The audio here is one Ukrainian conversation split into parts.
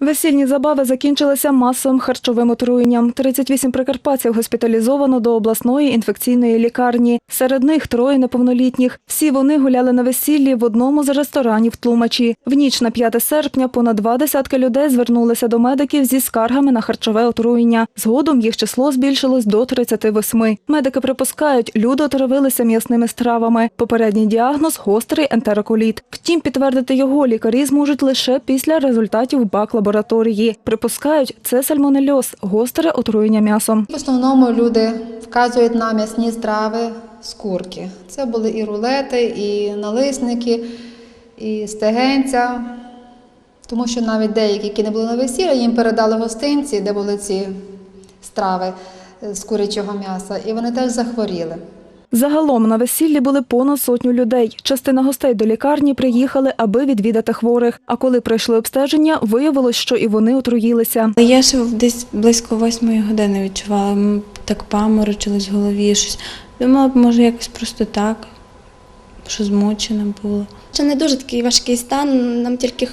Весільні забави закінчилися масовим харчовим отруєнням. 38 прикарпатців госпіталізовано до обласної інфекційної лікарні. Серед них троє неповнолітніх. Всі вони гуляли на весіллі в одному з ресторанів Тлумачі. В ніч на 5 серпня понад два десятки людей звернулися до медиків зі скаргами на харчове отруєння. Згодом їх число збільшилось до 38. Медики припускають, люди отравилися м'ясними стравами. Попередній діагноз гострий ентероколіт. Втім, підтвердити його лікарі зможуть лише після результатів бак лабораторії. Припускають, це сальмонельоз – гостре отруєння м'ясом. В основному люди вказують на м'ясні страви з курки. Це були і рулети, і налисники, і стегенця. Тому що навіть деякі, які не були на весіллі, їм передали гостинці, де були ці страви з курячого м'яса, і вони теж захворіли. Загалом на весіллі були понад сотню людей. Частина гостей до лікарні приїхали, аби відвідати хворих. А коли пройшли обстеження, виявилось, що і вони отруїлися. Я ще десь близько восьмої години відчувала, так паморочилось в голові щось. Думала, може якось просто так, що змучена була. Ще не дуже такий важкий стан, нам тільки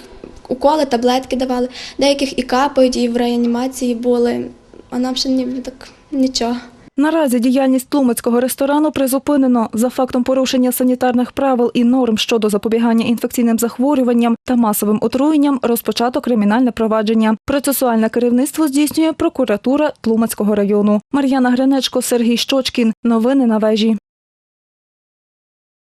уколи, таблетки давали. Деяких і капають, і в реанімації були, а нам ще ніби так нічого. Наразі діяльність тлумацького ресторану призупинено за фактом порушення санітарних правил і норм щодо запобігання інфекційним захворюванням та масовим отруєнням розпочато кримінальне провадження. Процесуальне керівництво здійснює прокуратура Тлумацького району. Мар'яна Гринечко, Сергій Щочкін. Новини на вежі.